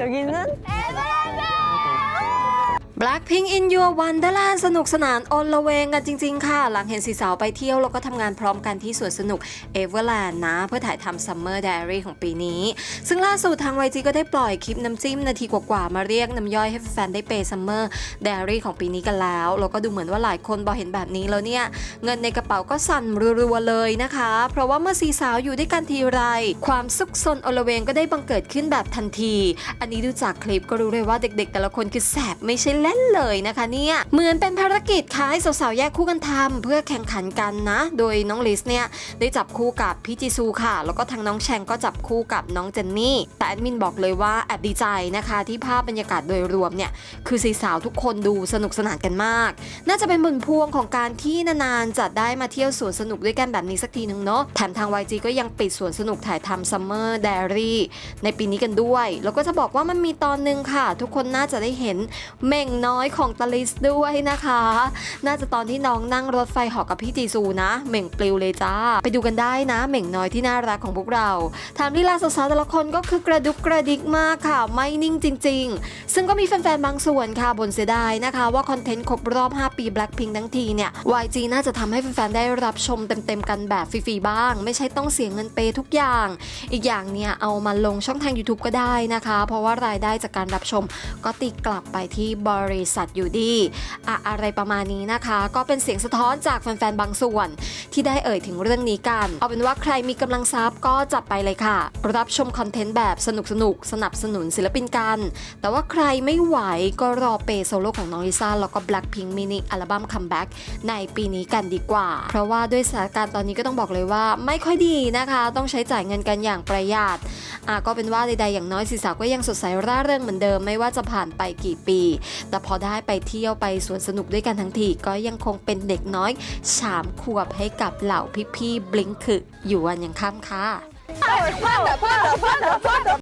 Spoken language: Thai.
여기는? 에베레 Blackpink in Your Wonderland สนุกสนานอนละเวงกันจริง ๆ ค่ะ หลังเห็นสีสาวไปเที่ยว แล้วก็ทำงานพร้อมกันที่สวนสนุก Everland นะ เพื่อถ่ายทำ Summer Diary ของปีนี้ ซึ่งล่าสุดทาง YG ก็ได้ปล่อยคลิปน้ำจิ้มนาทีกว่า ๆ มาเรียกน้ำย่อยให้แฟนได้เปย์ Summer Diary ของปีนี้กันแล้ว แล้วก็ดูเหมือนว่าหลายคนพอเห็นแบบนี้แล้วเนี่ย เงินในกระเป๋าก็สั่นรัวๆเลยนะคะ เพราะว่าเมื่อสีสาวอยู่ด้วยกันทีไร ความซุกซนอลเวงก็ได้บังเกิดขึ้นแบบทันที อันนี้ดูจากคลิปก็รู้เลยว่าเด็ก ๆ แต่ละคนคือแสบไม่ใช่เล่นเลยนะคะเนี่ย เหมือนเป็นภารกิจค่ะให้สาวๆแยกคู่กันทำเพื่อแข่งขันกันนะ โดยน้องลิสเนี่ยได้จับคู่กับพี่จีซูค่ะ แล้วก็ทางน้องแชงก็จับคู่กับน้องเจนนี่ แต่แอดมินบอกเลยว่าแอบดีใจนะคะ ที่ภาพบรรยากาศโดยรวมเนี่ยคือสีสาวทุกคนดูสนุกสนานกันมาก น่าจะเป็นผลพวงของการที่นานๆจะได้มาเที่ยวสวนสนุกด้วยกันแบบนี้สักทีนึงเนาะแถมทาง YG ก็ยังปิดสวนสนุกถ่ายทำ Summer Diary ในปีนี้กันด้วย แล้วก็จะบอกว่ามันมีตอนหนึ่งค่ะ ทุกคนน่าจะได้เห็นเม่งน้อยของตาลิสด้วยนะคะ น่าจะตอนที่น้องนั่งรถไฟหาะกับพี่จีซูนะ เหม่งปลิวเลยจ้า ไปดูกันได้นะ เหม่งน้อยที่น่ารักของพวกเราถามลีลาสาวๆแต่ละคนก็คือกระดุกกระดิกมากค่ะ ไม่นิ่งจริง ๆ ซึ่งก็มีแฟนๆบางส่วนค่ะบ่นเสียดายนะคะ ว่าคอนเทนต์ครบรอบ 5 ปี Blackpink ทั้งทีเนี่ย YG น่าจะทำให้แฟนๆได้รับชมเต็มๆกันแบบฟรีๆบ้าง ไม่ใช่ต้องเสียเงินเปย์ทุกอย่าง อีกอย่างเนี่ยเอามาลงช่องทาง YouTube ก็ได้นะคะ เพราะว่ารายได้จากการรับชมก็ตีกลับไปที่บริษัทอยู่ดีอะอะไรประมาณนี้นะคะ ก็เป็นเสียงสะท้อนจากแฟนๆบางส่วน ที่ได้เอ่ยถึงเรื่องนี้กัน เอาเป็นว่าใครมีกำลังทรัพย์ก็จับไปเลยค่ะ รับชมคอนเทนต์แบบสนุกสนุกสนับสนุนศิลปินกัน แต่ว่าใครไม่ไหวก็รอเปโซโล่ของน้องลิซ่าแล้วก็ Blackpink มินิอัลบั้มคัมแบ็กในปีนี้กันดีกว่า เพราะว่าด้วยสถานการณ์ตอนนี้ก็ต้องบอกเลยว่าไม่ค่อยดีนะคะ ต้องใช้จ่ายเงินกันอย่างประหยัดอะก็เป็นว่าใดๆอย่างน้อยสีสาวก็ยังสดใสร่าเริงเหมือนเดิมไม่ว่าจะผ่านไปกี่ปีแต่พอได้ไปเที่ยวไปสวนสนุกด้วยกันทั้งทีก็ยังคงเป็นเด็กน้อยสามขวบให้กับเหล่าพี่ๆบลิงคืออยู่วันยังค่ำค่ะ